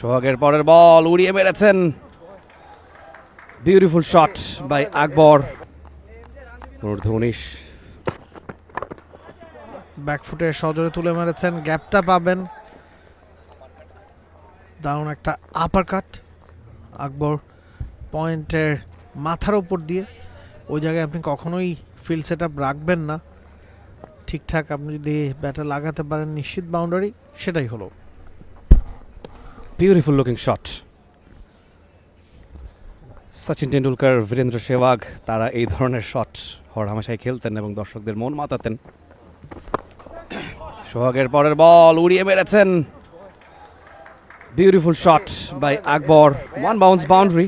সোহাগের পরের বল, উড়িয়ে মেরেছেন। Beautiful shot by Akbar. অনূর্ধ্ব উনিশ। ব্যাকফুটে সজোরে তুলে মেরেছেন, গ্যাপটা পাবেন। দারুণ একটা আপার কাট আকবর পয়েন্টের মাথার উপর দিয়ে। ওই জায়গায় আপনি কখনোই ফিল্ড সেট আপ রাখবেন না। ঠিকঠাক আপনি যদি ব্যাটে লাগাতে পারেন, নিশ্চিত বাউন্ডারি সেটাই হলো। Beautiful looking shot Sachin Tendulkar Virender Sehwag তারা এই ধরনের শট হরহামেশাই খেলতেন এবং দর্শকদের মন মাতাতেন। সোহাগের পরের বল উড়িয়ে মেরেছেন। Beautiful shot by Akbar one bounce boundary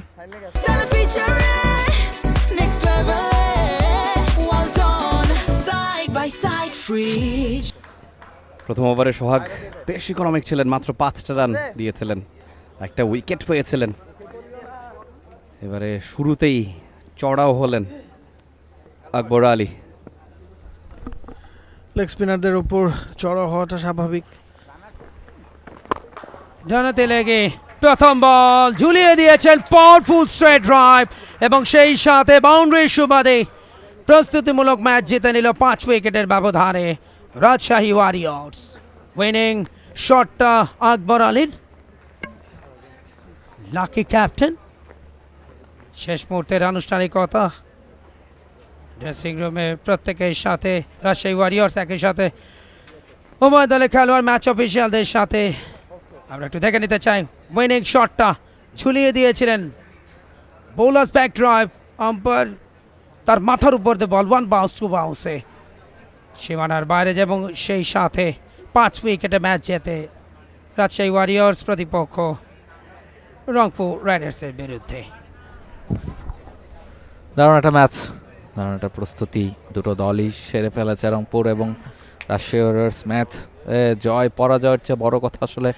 Stella প্রথম ওভারে সোহাগ বেশ ইকোনমিক ছিলেন, মাত্র পাঁচটা রান দিয়েছিলেন, একটা উইকেট পেয়েছিলেন। এবারে শুরুতেই চড়াও হলেন আকবর আলী। লেগ স্পিনারদের উপর চড়া হওয়াটা স্বাভাবিক। ডানাতে লেগে প্রথম বল, ঝুলিয়ে দিয়েছেন পাওয়ারফুল স্ট্রেট ড্রাইভ এবং সেই সাথে বাউন্ডারি সুবাদে প্রস্তুতিমূলক ম্যাচ জিতে নিল পাঁচ উইকেটের ব্যবধানে। রাজশাহী ওয়ারিয়র্স উইনিং শটটা আকবর আলীর লাকি ক্যাপ্টেন শেষ মুহূর্তের আনুষ্ঠানিকতা। ড্রেসিং রুমে প্রত্যেকের সাথে, রাজশাহী ওয়ারিয়র্স একই সাথে। উভয় দলের খেলোয়াড় ম্যাচ অফিসিয়ালদের সাথে। আমরা একটু দেখে নিতে চাই উইনিং শটটা ঝুলিয়ে দিয়েছিলেন। বোলার্স ব্যাক ড্রাইভ আম্পায়ার তার মাথার উপর দিয়ে বল ওয়ান বাউন্স টু বাউন্সে সীমানার বাইরে এবং সেই সাথে পাঁচ উইকেটে ম্যাচ জেতে রাজশাহী ওয়ারিয়র্স প্রতিপক্ষ রংপুর রাইডার্সের বিরুদ্ধে। দারুণ একটা ম্যাচ, দারুণ একটা প্রস্তুতি, দুটো দলই সেরে ফেলেছে রংপুর এবং রাজশাহী ওয়ারিয়র্স। ম্যাচ জয়, পরাজয়ের চেয়ে বড় কথা আসলে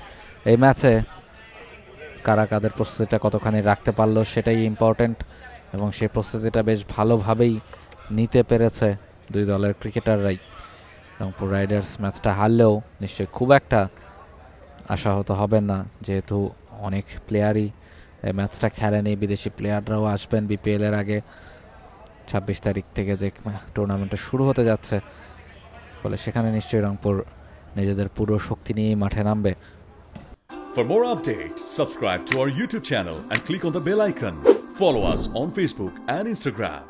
এই ম্যাচে কারা কাদের প্রস্তুতিটা কতখানি রাখতে পারল সেটাই ইম্পর্টেন্ট এবং সেই প্রস্তুতিটা বেশ ভালোভাবেই নিতে পেরেছে দুই দলের ক্রিকেটাররাই। রংপুর রাইডার্স ম্যাচটা হারলেও নিশ্চয়ই খুব একটা আশাহত হবেন না যেহেতু অনেক প্লেয়ারই ম্যাচটা খেলেনি বিদেশি প্লেয়াররাও আসবেন বিপিএল এর আগে ছাব্বিশ তারিখ থেকে যে টুর্নামেন্টটা শুরু হতে যাচ্ছে ফলে সেখানে নিশ্চয়ই রংপুর নিজেদের পুরো শক্তি নিয়েই মাঠে নামবে For more updates, subscribe to our YouTube channel and click on the bell icon. Follow us on Facebook and Instagram.